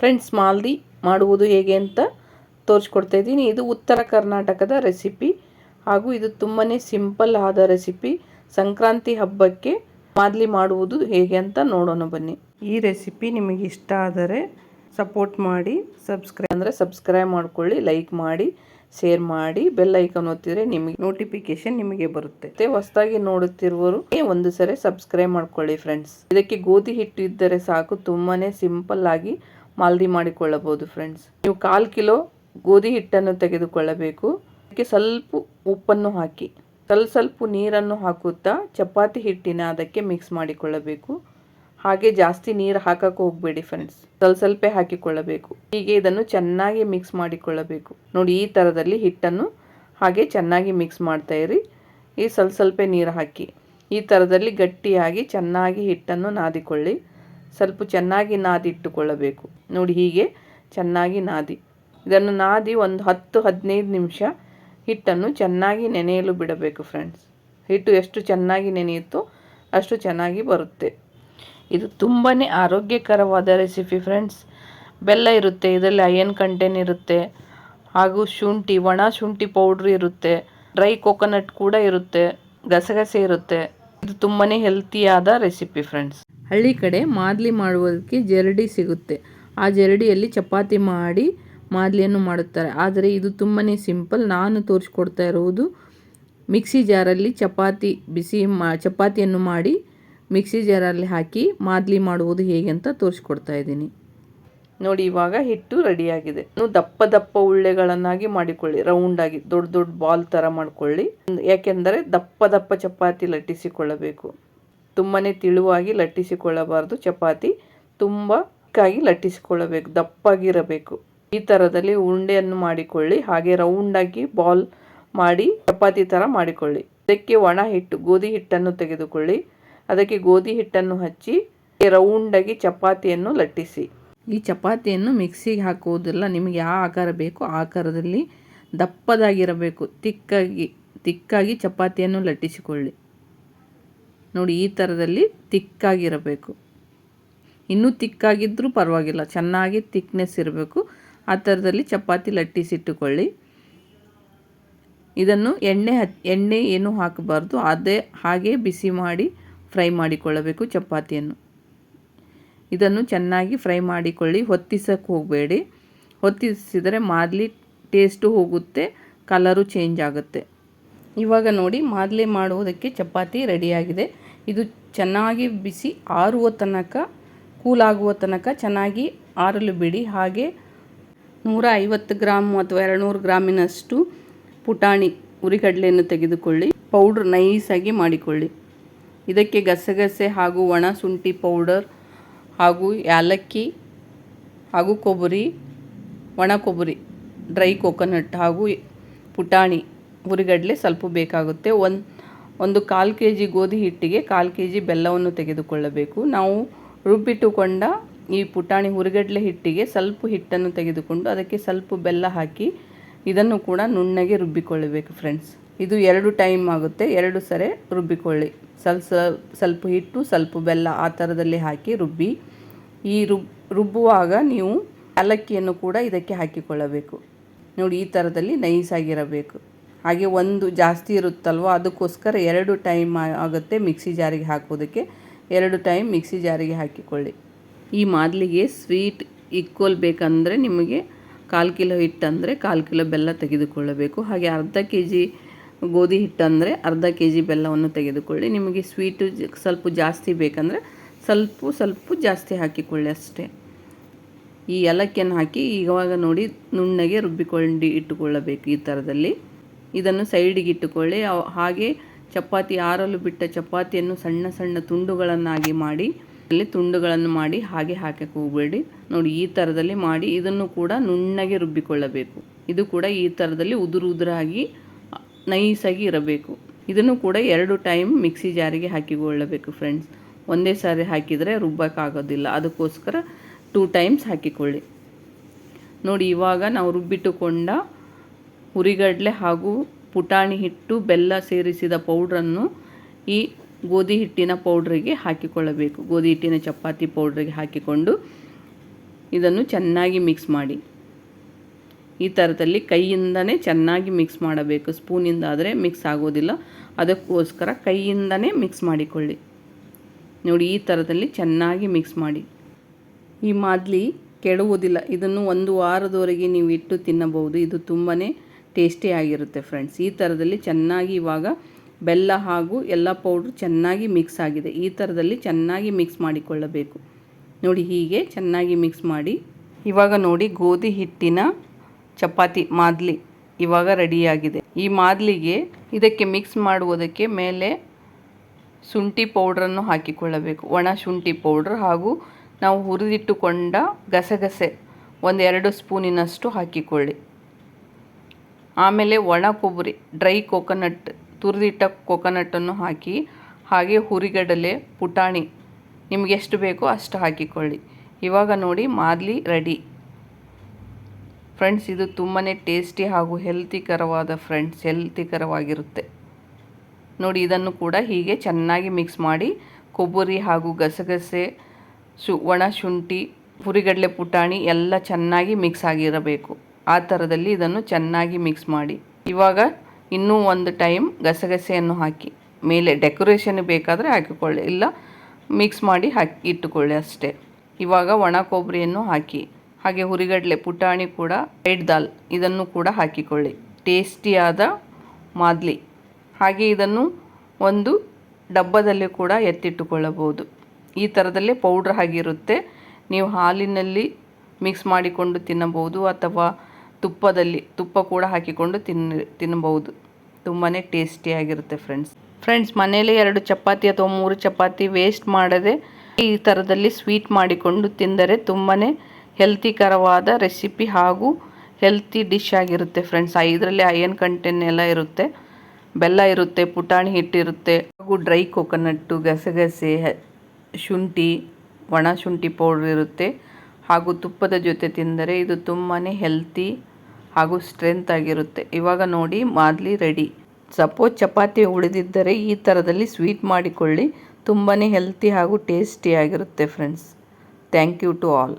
Friends ಮಾಲ್ದಿ ಮಾಡುವುದು ಹೇಗೆ ಅಂತ ತೋರಿಸ್ಕೊಡ್ತಾ ಇದ್ದೀನಿ. ಇದು ಉತ್ತರ ಕರ್ನಾಟಕದ ರೆಸಿಪಿ ಹಾಗೂ ಇದು ತುಂಬಾ ಸಿಂಪಲ್ ಆದ ರೆಸಿಪಿ ಸಂಕ್ರಾಂತಿ ಹಬ್ಬಕ್ಕೆ ಮಾದಲಿ ಮಾಡುವುದು ಹೇಗೆ ಅಂತ ನೋಡೋಣ ಬನ್ನಿ. ಈ ರೆಸಿಪಿ ನಿಮಗೆ ಇಷ್ಟ ಆದರೆ ಸಪೋರ್ಟ್ ಮಾಡಿ ಸಬ್ಸ್ಕ್ರೈ ಅಂದರೆ ಸಬ್ಸ್ಕ್ರೈಬ್ ಮಾಡ್ಕೊಳ್ಳಿ ಲೈಕ್ ಮಾಡಿ ಶೇರ್ ಮಾಡಿ ಬೆಲ್ ಐಕನ್ ಒತ್ತಿದರೆ ನಿಮಗೆ ನೋಟಿಫಿಕೇಶನ್ ನಿಮಗೆ ಬರುತ್ತೆ. ಮತ್ತೆ ಹೊಸದಾಗಿ ನೋಡುತ್ತಿರುವವರು ಒಂದು ಸರಿ ಸಬ್ಸ್ಕ್ರೈಬ್ ಮಾಡ್ಕೊಳ್ಳಿ ಫ್ರೆಂಡ್ಸ್ ಇದಕ್ಕೆ ಗೋಧಿ ಹಿಟ್ಟು ಇದ್ದರೆ ಸಾಕು. ತುಂಬಾನೇ ಸಿಂಪಲ್ ಆಗಿ ಮಾಲ್ದಿ ಮಾಡಿಕೊಳ್ಳಬಹುದು ಫ್ರೆಂಡ್ಸ್ ನೀವು ಕಾಲು ಕಿಲೋ ಗೋಧಿ ಹಿಟ್ಟನ್ನು ತೆಗೆದುಕೊಳ್ಳಬೇಕು. ಅದಕ್ಕೆ ಸ್ವಲ್ಪ ಉಪ್ಪನ್ನು ಹಾಕಿ, ಸ್ವಲ್ಪ ಸ್ವಲ್ಪ ನೀರನ್ನು ಹಾಕುತ್ತಾ ಚಪಾತಿ ಹಿಟ್ಟಿನ ಅದಕ್ಕೆ ಮಿಕ್ಸ್ ಮಾಡಿಕೊಳ್ಳಬೇಕು. ಹಾಗೆ ಜಾಸ್ತಿ ನೀರು ಹಾಕಕ್ಕೆ ಹೋಗಬೇಡಿ ಫ್ರೆಂಡ್ಸ್ ಸ್ವಲ್ಪ ಸ್ವಲ್ಪ ಹಾಕಿಕೊಳ್ಳಬೇಕು. ಹೀಗೆ ಇದನ್ನು ಚೆನ್ನಾಗಿ ಮಿಕ್ಸ್ ಮಾಡಿಕೊಳ್ಳಬೇಕು. ನೋಡಿ ಈ ಥರದಲ್ಲಿ ಹಿಟ್ಟನ್ನು ಹಾಗೆ ಚೆನ್ನಾಗಿ ಮಿಕ್ಸ್ ಮಾಡ್ತಾ ಇರಿ. ಈ ಸ್ವಲ್ಪ ಸ್ವಲ್ಪ ನೀರು ಹಾಕಿ, ಈ ಥರದಲ್ಲಿ ಗಟ್ಟಿಯಾಗಿ ಚೆನ್ನಾಗಿ ಹಿಟ್ಟನ್ನು ನಾದಿಕೊಳ್ಳಿ. ಸ್ವಲ್ಪ ಚೆನ್ನಾಗಿ ನಾದಿಟ್ಟುಕೊಳ್ಳಬೇಕು ನೋಡಿ ಹೀಗೆ ಚೆನ್ನಾಗಿ ನಾದಿ. ಇದನ್ನು ನಾದಿ ಒಂದು ಹತ್ತು ಹದಿನೈದು ನಿಮಿಷ ಹಿಟ್ಟನ್ನು ಚೆನ್ನಾಗಿ ನೆನೆಯಲು ಬಿಡಬೇಕು ಫ್ರೆಂಡ್ಸ್ ಹಿಟ್ಟು ಎಷ್ಟು ಚೆನ್ನಾಗಿ ನೆನೆಯುತ್ತೋ ಅಷ್ಟು ಚೆನ್ನಾಗಿ ಬರುತ್ತೆ. ಇದು ತುಂಬಾ ಆರೋಗ್ಯಕರವಾದ ರೆಸಿಪಿ ಫ್ರೆಂಡ್ಸ್ ಬೆಲ್ಲ ಇರುತ್ತೆ, ಇದರಲ್ಲಿ ಅಯನ್ ಕಂಟೆಂಟ್ ಇರುತ್ತೆ, ಹಾಗೂ ಶುಂಠಿ, ಒಣ ಶುಂಠಿ ಪೌಡ್ರ್ ಇರುತ್ತೆ ಡ್ರೈ ಕೋಕೋನಟ್ ಕೂಡ ಇರುತ್ತೆ, ಗಸಗಸೆ ಇರುತ್ತೆ. ಇದು ತುಂಬಾ ಹೆಲ್ತಿಯಾದ ರೆಸಿಪಿ ಫ್ರೆಂಡ್ಸ್ ಹಳ್ಳಿ ಕಡೆ ಮಾದಲಿ ಮಾಡುವುದಕ್ಕೆ ಜರಡಿ ಸಿಗುತ್ತೆ. ಆ ಜರಡಿಯಲ್ಲಿ ಚಪಾತಿ ಮಾಡಿ ಮಾದಲಿಯನ್ನು ಮಾಡುತ್ತಾರೆ. ಆದರೆ ಇದು ತುಂಬಾ ಸಿಂಪಲ್. ನಾನು ತೋರಿಸ್ಕೊಡ್ತಾ ಇರುವುದು ಮಿಕ್ಸಿ ಜಾರಲ್ಲಿ ಚಪಾತಿ ಬಿಸಿ ಮಾ, ಚಪಾತಿಯನ್ನು ಮಾಡಿ ಮಿಕ್ಸಿ ಜಾರಲ್ಲಿ ಹಾಕಿ ಮಾದಲಿ ಮಾಡುವುದು ಹೇಗೆ ಅಂತ ತೋರಿಸ್ಕೊಡ್ತಾ ಇದ್ದೀನಿ. ನೋಡಿ, ಇವಾಗ ಹಿಟ್ಟು ರೆಡಿಯಾಗಿದೆ. ದಪ್ಪ ದಪ್ಪ ಉಳ್ಳೆಗಳನ್ನಾಗಿ ಮಾಡಿಕೊಳ್ಳಿ. ರೌಂಡಾಗಿ ದೊಡ್ಡ ದೊಡ್ಡ ಬಾಲ್ ಥರ ಮಾಡಿಕೊಳ್ಳಿ. ಯಾಕೆಂದರೆ ದಪ್ಪ ದಪ್ಪ ಚಪಾತಿ ಲಟ್ಟಿಸಿಕೊಳ್ಳಬೇಕು. ತುಂಬಾ ತಿಳುವಾಗಿ ಲಟ್ಟಿಸಿಕೊಳ್ಳಬಾರ್ದು. ಚಪಾತಿ ತುಂಬ ಕಾಗಿ ಲಟ್ಟಿಸಿಕೊಳ್ಳಬೇಕು, ದಪ್ಪಾಗಿರಬೇಕು. ಈ ಥರದಲ್ಲಿ ಉಂಡೆಯನ್ನು ಮಾಡಿಕೊಳ್ಳಿ, ಹಾಗೆ ರೌಂಡಾಗಿ ಬಾಲ್ ಮಾಡಿ ಚಪಾತಿ ಥರ ಮಾಡಿಕೊಳ್ಳಿ. ಅದಕ್ಕೆ ಒಣ ಹಿಟ್ಟು, ಗೋಧಿ ಹಿಟ್ಟನ್ನು ತೆಗೆದುಕೊಳ್ಳಿ. ಅದಕ್ಕೆ ಗೋಧಿ ಹಿಟ್ಟನ್ನು ಹಚ್ಚಿ ರೌಂಡಾಗಿ ಚಪಾತಿಯನ್ನು ಲಟ್ಟಿಸಿ. ಈ ಚಪಾತಿಯನ್ನು ಮಿಕ್ಸಿಗೆ ಹಾಕುವುದಿಲ್ಲ, ನಿಮಗೆ ಯಾವ ಆಕಾರ ಬೇಕೋ ಆಕಾರದಲ್ಲಿ ದಪ್ಪದಾಗಿರಬೇಕು. ತಿಕ್ಕಾಗಿ ತಿಕ್ಕಾಗಿ ಚಪಾತಿಯನ್ನು ಲಟ್ಟಿಸಿಕೊಳ್ಳಿ. ನೋಡಿ, ಈ ಥರದಲ್ಲಿ ತಿಕ್ಕಾಗಿರಬೇಕು. ಇನ್ನೂ ತಿಕ್ಕಾಗಿದ್ದರೂ ಪರವಾಗಿಲ್ಲ. ಚೆನ್ನಾಗಿ ತಿಕ್ನೆಸ್ ಇರಬೇಕು. ಆ ಥರದಲ್ಲಿ ಚಪಾತಿ ಲಟ್ಟಿಸಿಟ್ಟುಕೊಳ್ಳಿ ಇದನ್ನು ಎಣ್ಣೆ ಹಚ್ ಎಣ್ಣೆ ಏನೂ ಹಾಕಬಾರ್ದು. ಅದೇ ಹಾಗೆ ಬಿಸಿ ಮಾಡಿ ಫ್ರೈ ಮಾಡಿಕೊಳ್ಳಬೇಕು ಚಪಾತಿಯನ್ನು. ಇದನ್ನು ಚೆನ್ನಾಗಿ ಫ್ರೈ ಮಾಡಿಕೊಳ್ಳಿ. ಹೊತ್ತಿಸಕ್ಕೆ ಹೋಗಬೇಡಿ. ಹೊತ್ತಿಸಿದರೆ ಮಾದಲಿ ಟೇಸ್ಟು ಹೋಗುತ್ತೆ. ಕಲರು ಚೇಂಜ್ ಆಗುತ್ತೆ. ಇವಾಗ ನೋಡಿ ಮಾದಲಿ ಮಾಡುವುದಕ್ಕೆ ಚಪಾತಿ ರೆಡಿಯಾಗಿದೆ. ಇದು ಚೆನ್ನಾಗಿ ಬಿಸಿ ಆರುವ ತನಕ ಕೂಲಾಗುವ ತನಕ ಚೆನ್ನಾಗಿ ಆರಲು ಬಿಡಿ. ಹಾಗೆ ನೂರ ಐವತ್ತು ಗ್ರಾಮ್ ಅಥವಾ ಎರಡುನೂರು ಗ್ರಾಮಿನಷ್ಟು ಪುಟಾಣಿ ಉರಿಗಡಲೆಯನ್ನು ತೆಗೆದುಕೊಳ್ಳಿ. ಪೌಡ್ರ್ ನೈಸಾಗಿ ಮಾಡಿಕೊಳ್ಳಿ. ಇದಕ್ಕೆ ಗಸಗಸೆ ಹಾಗೂ ಒಣ ಶುಂಠಿ ಪೌಡರ್ ಹಾಗೂ ಯಾಲಕ್ಕಿ ಹಾಗೂ ಕೊಬ್ಬರಿ, ಒಣ ಕೊಬ್ಬರಿ, ಡ್ರೈ ಕೋಕೋನಟ್ ಹಾಗೂ ಪುಟಾಣಿ ಹುರಿಗಡಲೆ ಸ್ವಲ್ಪ ಬೇಕಾಗುತ್ತೆ. ಒಂದು ಒಂದು ಕಾಲು ಕೆ ಜಿ ಗೋಧಿ ಹಿಟ್ಟಿಗೆ ಕಾಲು ಕೆ ಜಿ ಬೆಲ್ಲವನ್ನು ತೆಗೆದುಕೊಳ್ಳಬೇಕು. ನಾವು ರುಬ್ಬಿಟ್ಟುಕೊಂಡ ಈ ಪುಟಾಣಿ ಹುರಿಗಡಲೆ ಹಿಟ್ಟಿಗೆ ಸ್ವಲ್ಪ ಹಿಟ್ಟನ್ನು ತೆಗೆದುಕೊಂಡು ಅದಕ್ಕೆ ಸ್ವಲ್ಪ ಬೆಲ್ಲ ಹಾಕಿ ಇದನ್ನು ಕೂಡ ನುಣ್ಣಗೆ ರುಬ್ಬಿಕೊಳ್ಳಬೇಕು ಫ್ರೆಂಡ್ಸ್. ಇದು ಎರಡು ಟೈಮ್ ಆಗುತ್ತೆ. ಎರಡು ಸರಿ ರುಬ್ಬಿಕೊಳ್ಳಿ. ಸ್ವಲ್ಪ ಸ್ವಲ್ಪ ಹಿಟ್ಟು, ಸ್ವಲ್ಪ ಬೆಲ್ಲ ಆ ಥರದಲ್ಲಿ ಹಾಕಿ ರುಬ್ಬಿ. ಈ ರುಬ್, ರುಬ್ಬುವಾಗ ನೀವು ಏಲಕ್ಕಿಯನ್ನು ಕೂಡ ಇದಕ್ಕೆ ಹಾಕಿಕೊಳ್ಳಬೇಕು. ನೋಡಿ ಈ ಥರದಲ್ಲಿ ನೈಸಾಗಿರಬೇಕು. ಹಾಗೆ ಒಂದು ಜಾಸ್ತಿ ಇರುತ್ತಲ್ವ? ಅದಕ್ಕೋಸ್ಕರ ಎರಡು ಟೈಮ್ ಆಗುತ್ತೆ ಮಿಕ್ಸಿ ಜಾರಿಗೆ ಹಾಕೋದಕ್ಕೆ ಎರಡು ಟೈಮ್ ಮಿಕ್ಸಿ ಜಾರಿಗೆ ಹಾಕಿಕೊಳ್ಳಿ. ಈ ಮಾದಲಿಗೆ ಸ್ವೀಟ್ ಈಕ್ವಲ್ ಬೇಕಂದರೆ ನಿಮಗೆ ಕಾಲು ಕಿಲೋ ಹಿಟ್ಟಂದರೆ ಕಾಲು ಕಿಲೋ ಬೆಲ್ಲ ತೆಗೆದುಕೊಳ್ಳಬೇಕು. ಹಾಗೆ ಅರ್ಧ ಕೆ ಜಿ ಗೋಧಿ ಹಿಟ್ಟಂದರೆ ಅರ್ಧ ಕೆ ಜಿ ಬೆಲ್ಲವನ್ನು ತೆಗೆದುಕೊಳ್ಳಿ. ನಿಮಗೆ ಸ್ವೀಟು ಸ್ವಲ್ಪ ಜಾಸ್ತಿ ಬೇಕಂದರೆ ಸ್ವಲ್ಪ ಸ್ವಲ್ಪ ಜಾಸ್ತಿ ಹಾಕಿಕೊಳ್ಳಿ ಅಷ್ಟೇ. ಈ ಏಲಕ್ಕಿಯನ್ನು ಹಾಕಿ ಇವಾಗ ನೋಡಿ ನುಣ್ಣಗೆ ರುಬ್ಬಿಕೊಂಡು ಇಟ್ಟುಕೊಳ್ಳಬೇಕು ಈ ಥರದಲ್ಲಿ. ಇದನ್ನು ಸೈಡಿಗೆ ಇಟ್ಟುಕೊಳ್ಳಿ. ಹಾಗೆ ಚಪಾತಿ ಆರಲು ಬಿಟ್ಟ ಚಪಾತಿಯನ್ನು ಸಣ್ಣ ಸಣ್ಣ ತುಂಡುಗಳನ್ನಾಗಿ ಮಾಡಿ, ಅಲ್ಲಿ ತುಂಡುಗಳನ್ನು ಮಾಡಿ ಹಾಗೆ ಹಾಕಕ್ಕೆ ಹೋಗಬೇಡಿ. ನೋಡಿ, ಈ ಥರದಲ್ಲಿ ಮಾಡಿ ಇದನ್ನು ಕೂಡ ನುಣ್ಣಗೆ ರುಬ್ಬಿಕೊಳ್ಳಬೇಕು. ಇದು ಕೂಡ ಈ ಥರದಲ್ಲಿ ಉದುರು ಉದುರಾಗಿ, ನೈಸಾಗಿ ಇರಬೇಕು. ಇದನ್ನು ಕೂಡ ಎರಡು ಟೈಮ್ ಮಿಕ್ಸಿ ಜಾರಿಗೆ ಹಾಕಿಕೊಳ್ಳಬೇಕು ಫ್ರೆಂಡ್ಸ್. ಒಂದೇ ಸಾರಿ ಹಾಕಿದರೆ ರುಬ್ಬಕ್ಕಾಗೋದಿಲ್ಲ. ಅದಕ್ಕೋಸ್ಕರ ಟೂ ಟೈಮ್ಸ್ ಹಾಕಿಕೊಳ್ಳಿ. ನೋಡಿ, ಇವಾಗ ನಾವು ರುಬ್ಬಿಟ್ಟುಕೊಂಡ ಹುರಿಗಡಲೆ ಹಾಗೂ ಪುಟಾಣಿ ಹಿಟ್ಟು, ಬೆಲ್ಲ ಸೇರಿಸಿದ ಪೌಡ್ರನ್ನು ಈ ಗೋಧಿ ಹಿಟ್ಟಿನ ಪೌಡ್ರಿಗೆ ಹಾಕಿಕೊಳ್ಳಬೇಕು. ಗೋಧಿ ಹಿಟ್ಟಿನ ಚಪಾತಿ ಪೌಡ್ರಿಗೆ ಹಾಕಿಕೊಂಡು ಇದನ್ನು ಚೆನ್ನಾಗಿ ಮಿಕ್ಸ್ ಮಾಡಿ. ಈ ಥರದಲ್ಲಿ ಕೈಯಿಂದನೇ ಚೆನ್ನಾಗಿ ಮಿಕ್ಸ್ ಮಾಡಬೇಕು. ಸ್ಪೂನಿಂದ ಆದರೆ ಮಿಕ್ಸ್ ಆಗೋದಿಲ್ಲ. ಅದಕ್ಕೋಸ್ಕರ ಕೈಯಿಂದನೇ ಮಿಕ್ಸ್ ಮಾಡಿಕೊಳ್ಳಿ. ನೋಡಿ, ಈ ಥರದಲ್ಲಿ ಚೆನ್ನಾಗಿ ಮಿಕ್ಸ್ ಮಾಡಿ. ಈ ಮಾದಲಿ ಕೆಡುವುದಿಲ್ಲ. ಇದನ್ನು ಒಂದು ವಾರದವರೆಗೆ ನೀವು ಇಟ್ಟು ತಿನ್ನಬಹುದು. ಇದು ತುಂಬಾ ಟೇಸ್ಟಿಯಾಗಿರುತ್ತೆ ಫ್ರೆಂಡ್ಸ್ ಈ ಥರದಲ್ಲಿ ಚೆನ್ನಾಗಿ ಇವಾಗ ಬೆಲ್ಲ ಹಾಗೂ ಎಲ್ಲ ಪೌಡ್ರ್ ಚೆನ್ನಾಗಿ ಮಿಕ್ಸ್ ಆಗಿದೆ. ಈ ಥರದಲ್ಲಿ ಚೆನ್ನಾಗಿ ಮಿಕ್ಸ್ ಮಾಡಿಕೊಳ್ಳಬೇಕು. ನೋಡಿ ಹೀಗೆ ಚೆನ್ನಾಗಿ ಮಿಕ್ಸ್ ಮಾಡಿ, ಇವಾಗ ನೋಡಿ ಗೋಧಿ ಹಿಟ್ಟಿನ ಚಪಾತಿ, ಮಾದಲಿ ಇವಾಗ ರೆಡಿಯಾಗಿದೆ ಈ ಮಾದಲಿಗೆ ಇದಕ್ಕೆ ಮಿಕ್ಸ್ ಮಾಡುವುದಕ್ಕೆ ಮೇಲೆ ಶುಂಠಿ ಪೌಡ್ರನ್ನು ಹಾಕಿಕೊಳ್ಳಬೇಕು. ಒಣ ಶುಂಠಿ ಪೌಡ್ರ್ ಹಾಗೂ ನಾವು ಹುರಿದಿಟ್ಟುಕೊಂಡ ಗಸಗಸೆ ಒಂದೆರಡು ಸ್ಪೂನಿನಷ್ಟು ಹಾಕಿಕೊಳ್ಳಿ. ಆಮೇಲೆ ಒಣ ಕೊಬ್ಬರಿ ಡ್ರೈ ಕೋಕೋನಟ್ ತುರಿದಿಟ್ಟ ಕೋಕೋನಟನ್ನು ಹಾಕಿ, ಹಾಗೆ ಹುರಿಗಡಲೆ, ಪುಟಾಣಿ ನಿಮಗೆ ಎಷ್ಟು ಬೇಕೋ ಅಷ್ಟು ಹಾಕಿಕೊಳ್ಳಿ. ಇವಾಗ ನೋಡಿ ಮಾದಲಿ ರೆಡಿ. ಫ್ರೆಂಡ್ಸ್ ಇದು ತುಂಬಾ ಟೇಸ್ಟಿ ಹಾಗೂ ಹೆಲ್ತಿಕರವಾದ ಫ್ರೆಂಡ್ಸ್ ಹೆಲ್ತಿಕರವಾಗಿರುತ್ತೆ ನೋಡಿ, ಇದನ್ನು ಕೂಡ ಹೀಗೆ ಚೆನ್ನಾಗಿ ಮಿಕ್ಸ್ ಮಾಡಿ ಕೊಬ್ಬರಿ ಹಾಗೂ ಗಸಗಸೆ, ಶು ಒಣ ಶುಂಠಿ, ಹುರಿಗಡಲೆ, ಪುಟಾಣಿ ಎಲ್ಲ ಚೆನ್ನಾಗಿ ಮಿಕ್ಸ್ ಆಗಿರಬೇಕು. ಆ ಥರದಲ್ಲಿ ಇದನ್ನು ಚೆನ್ನಾಗಿ ಮಿಕ್ಸ್ ಮಾಡಿ. ಇವಾಗ ಇನ್ನೂ ಒಂದು ಟೈಮ್ ಗಸಗಸೆಯನ್ನು ಹಾಕಿ, ಮೇಲೆ ಡೆಕೋರೇಷನ್ ಬೇಕಾದರೆ ಹಾಕಿಕೊಳ್ಳಿ, ಇಲ್ಲ ಮಿಕ್ಸ್ ಮಾಡಿ ಹಾಕಿ, ಇಟ್ಟುಕೊಳ್ಳಿ ಅಷ್ಟೇ. ಇವಾಗ ಒಣ ಕೊಬ್ಬರಿಯನ್ನು ಹಾಕಿ, ಹಾಗೆ ಹುರಿಗಡಲೆ ಪುಟಾಣಿ ಕೂಡ ಎಡ್ ದಾಲ್ ಇದನ್ನು ಕೂಡ ಹಾಕಿಕೊಳ್ಳಿ. ಟೇಸ್ಟಿಯಾದ ಮಾದಲಿ. ಹಾಗೆ ಇದನ್ನು ಒಂದು ಡಬ್ಬದಲ್ಲಿ ಕೂಡ ಎತ್ತಿಟ್ಟುಕೊಳ್ಳಬಹುದು. ಈ ಥರದಲ್ಲೇ ಪೌಡ್ರ್ ಆಗಿರುತ್ತೆ ನೀವು ಹಾಲಿನಲ್ಲಿ ಮಿಕ್ಸ್ ಮಾಡಿಕೊಂಡು ತಿನ್ನಬಹುದು ಅಥವಾ ತುಪ್ಪದಲ್ಲಿ, ತುಪ್ಪ ಕೂಡ ಹಾಕಿಕೊಂಡು ತಿನ್ನ ತಿನ್ನಬಹುದು ತುಂಬಾ ಟೇಸ್ಟಿಯಾಗಿರುತ್ತೆ ಫ್ರೆಂಡ್ಸ್ ಫ್ರೆಂಡ್ಸ್ ಮನೇಲಿ ಎರಡು ಚಪಾತಿ ಅಥವಾ ಮೂರು ಚಪಾತಿ ವೇಸ್ಟ್ ಮಾಡದೆ ಈ ಥರದಲ್ಲಿ ಸ್ವೀಟ್ ಮಾಡಿಕೊಂಡು ತಿಂದರೆ ತುಂಬಾ ಹೆಲ್ತಿಕರವಾದ ರೆಸಿಪಿ ಹಾಗೂ ಹೆಲ್ತಿ ಡಿಶ್ ಆಗಿರುತ್ತೆ ಫ್ರೆಂಡ್ಸ್ ಇದರಲ್ಲಿ ಅಯನ್ ಕಂಟೆಂಟ್ ಎಲ್ಲ ಇರುತ್ತೆ. ಬೆಲ್ಲ ಇರುತ್ತೆ, ಪುಟಾಣಿ ಹಿಟ್ಟಿರುತ್ತೆ ಹಾಗೂ ಡ್ರೈ ಕೊಕೊನಟ್ಟು ಗಸಗಸೆ ಶುಂಠಿ, ಒಣ ಶುಂಠಿ ಪೌಡ್ರ್ ಇರುತ್ತೆ. ಹಾಗೂ ತುಪ್ಪದ ಜೊತೆ ತಿಂದರೆ ಇದು ತುಂಬಾ ಹೆಲ್ತಿ ಹಾಗೂ ಸ್ಟ್ರೆಂತ್ ಆಗಿರುತ್ತೆ. ಇವಾಗ ನೋಡಿ, ಮಾದಲಿ ರೆಡಿ ಸಪೋಸ್ ಚಪಾತಿ ಉಳಿದಿದ್ದರೆ ಈ ಥರದಲ್ಲಿ ಸ್ವೀಟ್ ಮಾಡಿಕೊಳ್ಳಿ. ತುಂಬಾ ಹೆಲ್ತಿ ಹಾಗೂ ಟೇಸ್ಟಿಯಾಗಿರುತ್ತೆ friends thank you to all